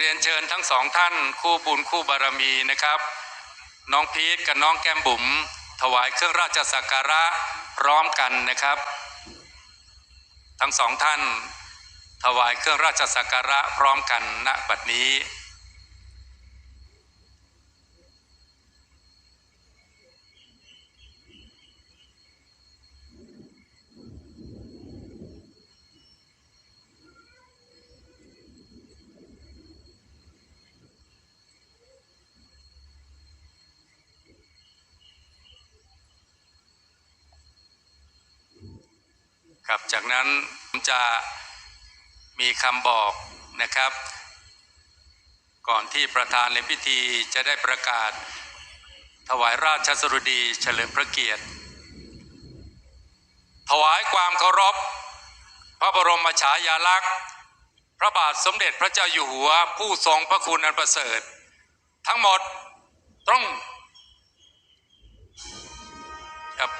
เรียนเชิญทั้งสองท่านคู่บุญคู่บารมีนะครับ น้องพีทกับน้องแก้มบุ๋มถวายเครื่องราชสักการะพร้อมกันนะครับ ทั้งสองท่าน ถวายเครื่องราชสักการะพร้อมกันณบัดนี้ ครับจากนั้นผมจะมีคำบอกนะครับ ก่อนที่ประธานในพิธีจะได้ประกาศ ถวายราชสรุดีเฉลิมพระเกียรติ ถวายความเคารพ พระบรมฉายาลักษณ์ พระบาทสมเด็จพระเจ้าอยู่หัว ผู้ทรงพระคุณอันประเสริฐ ทั้งหมดต้องครับ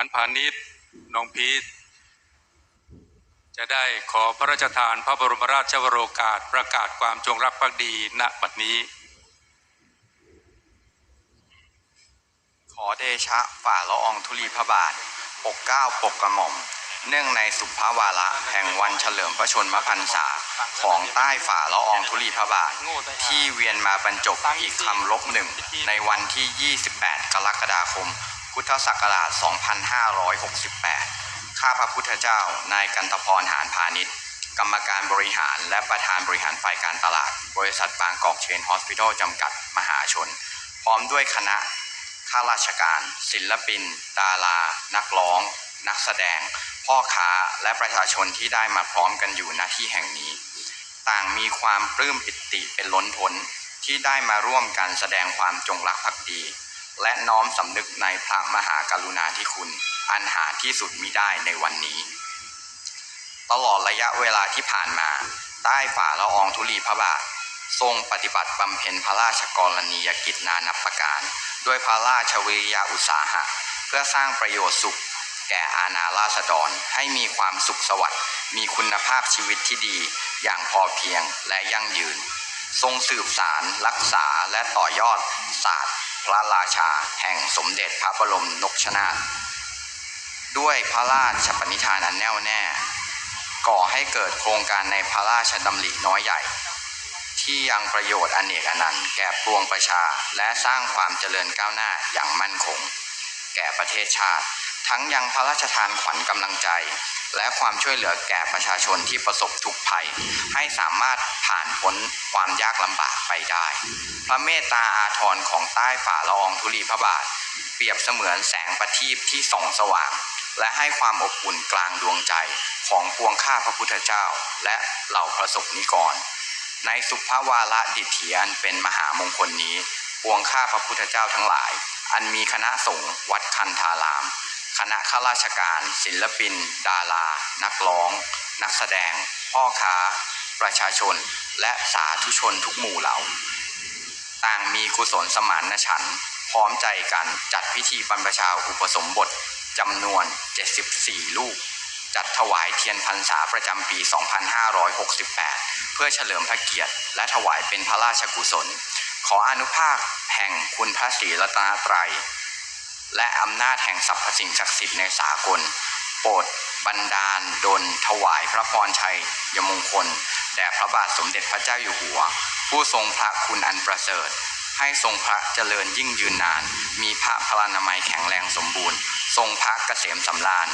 านพาณิชย์น้องพีทจะได้ขอพระราชทานพระบรมราชวโรกาสประกาศความจงรักภักดีณบัดนี้ ขอเดชะฝ่าละอองธุลีพระบาท ปกเก้าปกกระหม่อม เนื่องในสุภาวาระแห่งวันเฉลิมพระชนมพรรษาของใต้ฝ่าละอองธุลีพระบาท ที่เวียนมาบรรจบอีกคำลบหนึ่งในวันที่ 28 กรกฎาคม พุทธศักราช 2568 ข้าพระพุทธเจ้า นายกันตพรหานพาณิชย์ กรรมการบริหารและประธานบริหารฝ่ายการตลาด บริษัทบางกอกเชนฮอสพิทอลจำกัด มหาชน พร้อมด้วยคณะ ข้าราชการ ศิลปิน ดารา นักร้อง นักแสดง พ่อค้า และประชาชนที่ได้มาพร้อมกันอยู่ณที่แห่งนี้ ต่างมีความปลื้มปิติเป็นล้นพ้นที่ได้มาร่วมกันแสดงความจงรักภักดี และน้อมสำนึกในพระมหากรุณาธิคุณ อันหาที่สุดมิได้ในวันนี้ ตลอดระยะเวลาที่ผ่านมา ใต้ฝ่าละอองธุลีพระบาท ทรงปฏิบัติบำเพ็ญพระราชกรณียกิจนานับประการ ด้วยพระราชวิริยะอุตสาหะ เพื่อสร้างประโยชน์สุข แก่อาณาราษฎรให้มีความสุขสวัสดิ์มีคุณภาพชีวิตที่ดีอย่างพอเพียงและยั่งยืน ทรงสืบสารรักษาและต่อยอดศาสตร์ พระราชาแห่งสมเด็จพระบรมนกชนาด้วยพระราชปณิธานอันแน่วแน่ ก่อให้เกิดโครงการในพระราชดำริน้อยใหญ่ ที่ยังประโยชน์อนเนกอนันต์แก่ปวงประชาและสร้างความเจริญก้าวหน้าอย่างมั่นคง แก่ประเทศชาติ ทั้งยังพระราชทานขวัญกำลังใจ และความช่วยเหลือแก่ประชาชนที่ประสบทุกข์ภัย ให้สามารถผ่านพ้นความยากลำบากไปได้ พระเมตตาอาทรของใต้ฝ่าละอองธุลีพระบาท เปรียบเสมือนแสงประทีปที่ส่องสว่าง และให้ความอบอุ่นกลางดวงใจของปวงข้าพระพุทธเจ้า และเหล่าประสบนิกร ในสุภาวาระดิถีอันเป็นมหามงคลนี้ ปวงข้าพระพุทธเจ้าทั้งหลาย อันมีคณะสงฆ์วัดคันธาราม คณะข้าราชการ ศิลปิน ดารา นักร้อง นักแสดง พ่อค้า ประชาชน และสาธุชนทุกหมู่เหล่า ต่างมีกุศลสมานฉันพร้อมใจกันจัดพิธีบรรพชาอุปสมบทจำนวน 74 ลูก จัดถวายเทียนพรรษาประจำปี 2568 เพื่อเฉลิมพระเกียรติ และถวายเป็นพระราชกุศล ขออนุภาคแห่งคุณพระศรีรัตนตรัย และอำนาจแห่งสรรพสิ่งศักดิ์สิทธิ์ในสากล โปรดบันดาลดลถวายพระพรชัย ยมงคล แด่พระบาทสมเด็จพระเจ้าอยู่หัว ผู้ทรงพระคุณอันประเสริฐ ให้ทรงพระเจริญยิ่งยืนนาน มีพระพลานามัยแข็งแรงสมบูรณ์ ทรงพระเกษมสำราญ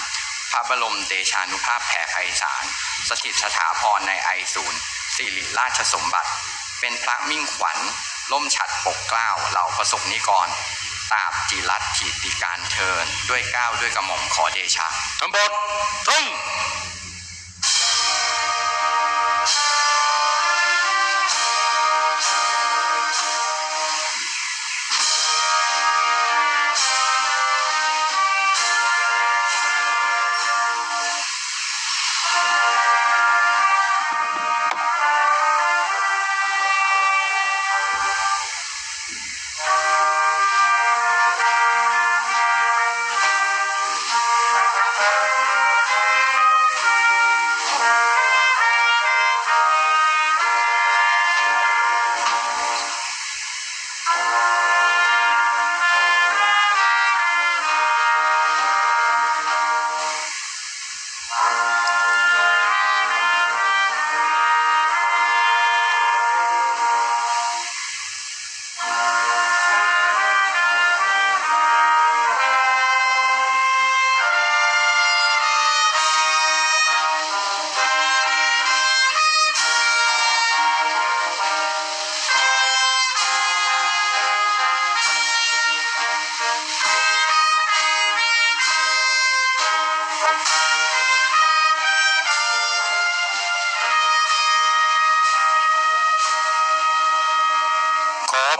พระบรมเดชานุภาพแผ่ไพศาล สถิตสถาพรในไอศูนย์สิริราชสมบัติ เป็นพระมิ่งขวัญล่มฉัดปกเกล้าเหล่าประสบนิกร ตราบจิรัตถิติการเทินด้วยก้าวด้วยกระหม่อมขอเดชะทั้งหมดทุ่ง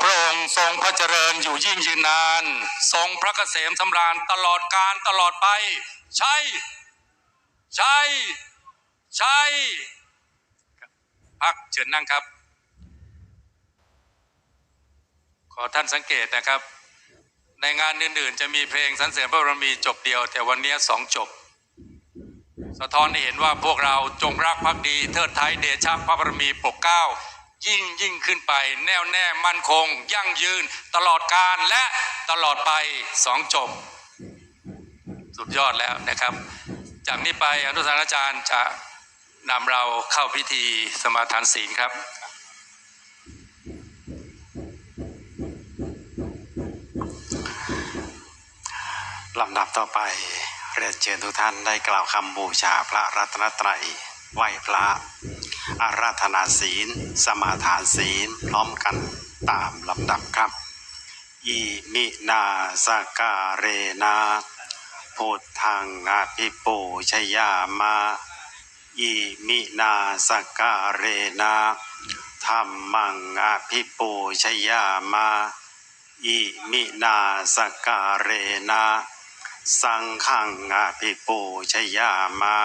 พระองค์ทรงพระเจริญอยู่ยิ่งยืนนาน ทรงพระเกษมสำราญตลอดการตลอดไป ใช่ใช่ใช่พักเชิญนั่งครับ ขอท่านสังเกตนะครับ ในงานอื่นๆ จะมีเพลงสรรเสริญพระบรมีจบเดียว แต่วันนี้สองจบ สะท้อนให้เห็นว่าพวกเราจงรักภักดีเทิดไทยเดชะพระบรมีปกเก้า ยิ่งยิ่งขึ้นไป แน่วแน่มั่นคง ยั่งยืน ตลอดการและตลอดไปสองจบ สุดยอดแล้วนะครับ จากนี้ไปอนุสารอาจารย์จะนำเราเข้าพิธีสมาทานศีลครับลำดับต่อไปเรียนเชิญทุกท่านได้กล่าวคำบูชาพระรัตนตรัยไหว้พระ อาราธนาศีล สมาทานศีล พร้อมกันตามลำดับครับ อิมินาสการเรนาพุทธังอาภิปูชยามาอิมินาสการเรนาธรรมังอาภิปูชยามาอิมินาสการเรนะสังฆังอาภิปูชยามา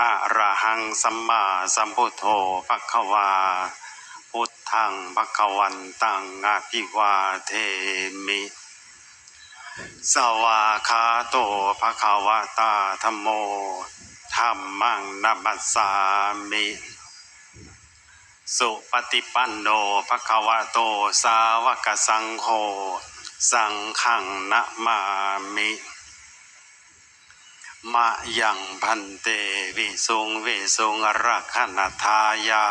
อะระหังสัมมาสัมพุทโธภควา พุทธังภควันตังอาภิวาเทมิ สวาคาโตภควตาธมโมธรรมังนัมัสสามิ สุปฏิปันโนภะคะวะโตสาวกสังโฆ สังฆังนะมามิ มะยังพันเตวิสุงวิสุงรักขณทายา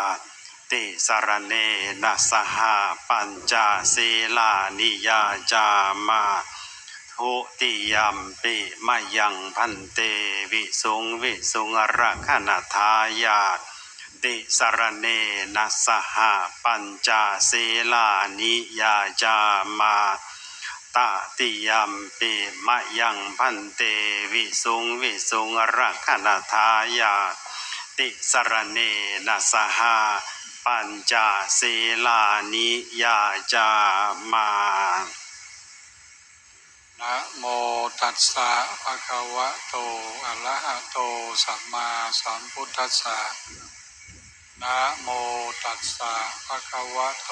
ติสรเนนะสหปัญจศีลานิยาจามาทุติยมปิมะยังพันเตวิสุงวิสุงรักขณทายาติสรเนนะสหปัญจศีลานิยาจามา ตาติยัมปิมะยังพันเตวิสุงวิสุงรักขณทายาติสรเนนะสหปัญจศีลานิยาจามานะโมตัสสะภะคะวะโตอะระหะโตสัมมาสัมพุทธัสสะนะโมตัสสะภะคะวะโต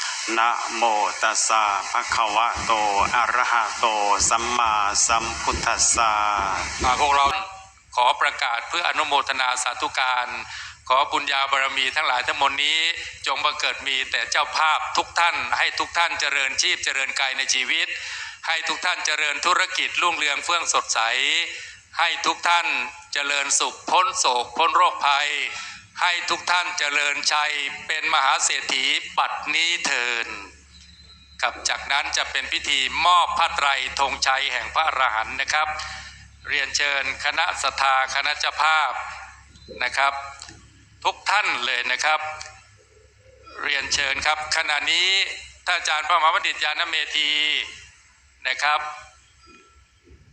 นะโมตัสสะภะคะวะโต อะระหะโต สัมมาสัมพุทธัสสะอ่าพวกเราขอประกาศเพื่ออนุโมทนาสาธุการ ขอบุญญาบารมีทั้งหลายทั้งมวลนี้ จงบังเกิดมีแต่เจ้าภาพทุกท่าน ให้ทุกท่านเจริญชีพเจริญกายในชีวิต ให้ทุกท่านเจริญธุรกิจรุ่งเรืองเฟื่องสดใส ให้ทุกท่านเจริญสุขพ้นโศกพ้นโรคภัย ให้ทุกท่านเจริญชัยเป็นมหาเศรษฐีปัดนี้เทินครับจากนั้นจะเป็นพิธีมอบผ้าไตรธงชัยแห่งพระอรหันต์นะครับ เรียนเชิญคณะสทาคณะเจ้าภาพนะครับ ทุกท่านเลยนะครับ เรียนเชิญครับ ขณะนี้ท่านอาจารย์พระมหาบัณฑิตยานเมธีนะครับ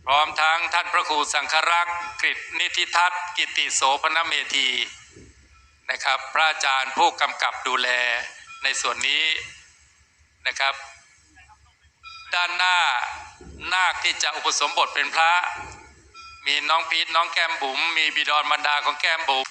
พร้อมทั้งท่านพระครูสังฆรักษ์กฤษนิธิทัศน์กิติโสพนเมธี นะครับ พระอาจารย์ผู้กำกับดูแลในส่วนนี้นะครับ ด้านหน้านาคที่จะอุปสมบทเป็นพระ มีน้องพีทน้องแก้มบุ๋มมีบิดอนบรรดาของแก้มบุ๋ม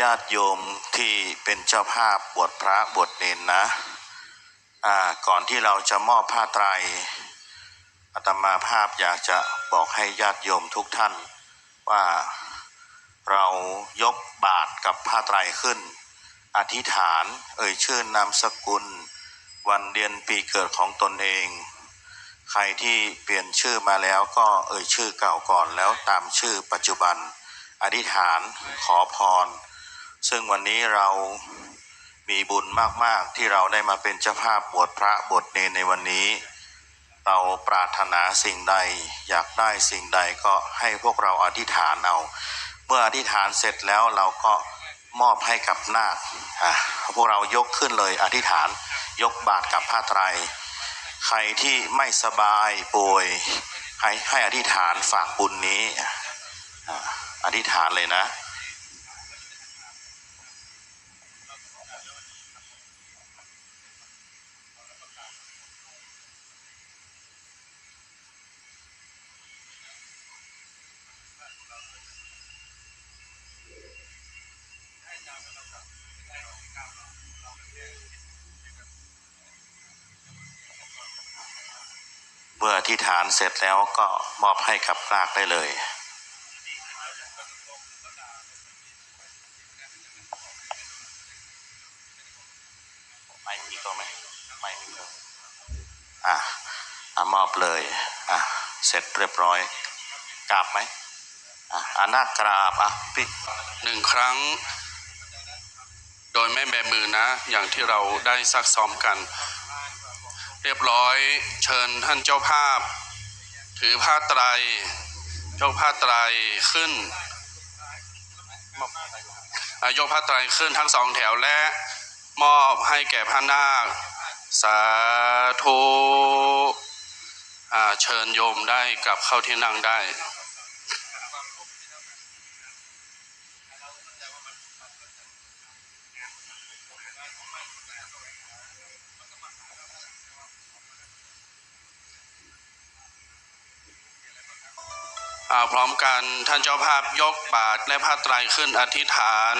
ญาติโยมที่เป็นเจ้าภาพบวชพระบวชเนนนะก่อนที่เราจะมอบผ้าไตรอาตมาภาพอยากจะบอกให้ญาติโยมทุกท่านว่าเรายกบาตรกับผ้าไตรขึ้น อธิษฐานเอ่ยชื่อนามสกุล วันเดือนปีเกิดของตนเอง ใครที่เปลี่ยนชื่อมาแล้วก็เอ่ยชื่อเก่าก่อนแล้วตามชื่อปัจจุบัน อธิษฐานขอพร ซึ่งวันนี้เรามีบุญมาก ๆ ที่เราได้มาเป็นเจ้าภาพบวชพระบวชเนในวันนี้ เราปรารถนาสิ่งใดอยากได้สิ่งใดก็ให้พวกเราอธิษฐานเอา เมื่ออธิษฐานเสร็จแล้วเราก็มอบให้กับนาคอะพวกเรายกขึ้นเลยอธิษฐานยกบาตรกับผ้าไตร ใครที่ไม่สบายป่วยให้ให้อธิษฐานฝากบุญนี้ อธิษฐานเลยนะ เมื่ออธิษฐานเสร็จแล้วก็มอบให้กับนาคได้เลย ไม่มีตัวไหมไม่มีตัวอะอะมอบเลยอะเสร็จเรียบร้อยกราบไหมอะอานากราบอะพี่หนึ่งครั้ง โดยไม่แบมือนะ อย่างที่เราได้ซักซ้อมกัน เรียบร้อยเชิญท่านเจ้าภาพ ถือผ้าไตรยกผ้าไตรขึ้นอบอะยกผ้าไตรขึ้นทั้งสองแถวและ มอบให้แก่พระนาค สาธุเชิญโยมได้กลับเข้าที่นั่งได้พร้อมกันท่านเจ้าภาพยกบาทและผ้าไตรขึ้นอธิษฐาน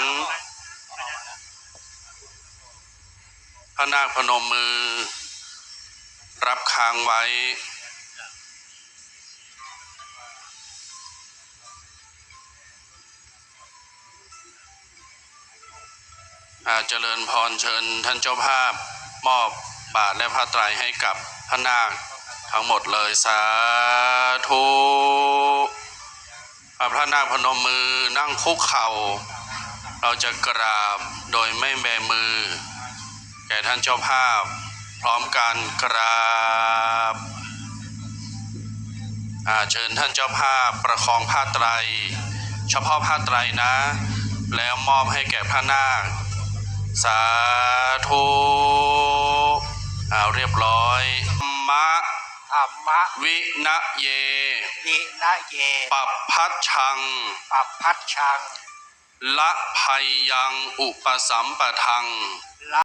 พระนาคพนมมือ รับค้างไว้ อาเจริญพรเชิญท่านเจ้าภาพมอบบาทและผ้าไตรให้กับพระนาคทั้งหมดเลยสาธุพระนาคพนมมือนั่งคุกเข่า เราจะกราบโดยไม่แบมือ ท่านเจ้าภาพ พร้อมกันกราบเชิญท่านเจ้าภาพประคองผ้าไตร เฉพาะผ้าไตรนะ แล้วมอบให้แก่พระนาค สาธุอ่าเรียบร้อยมะธรรมะวินะเย วินะเย ปัปพัชชัง ปัปพัชชัง ละภัยยังอุปสัมปทัง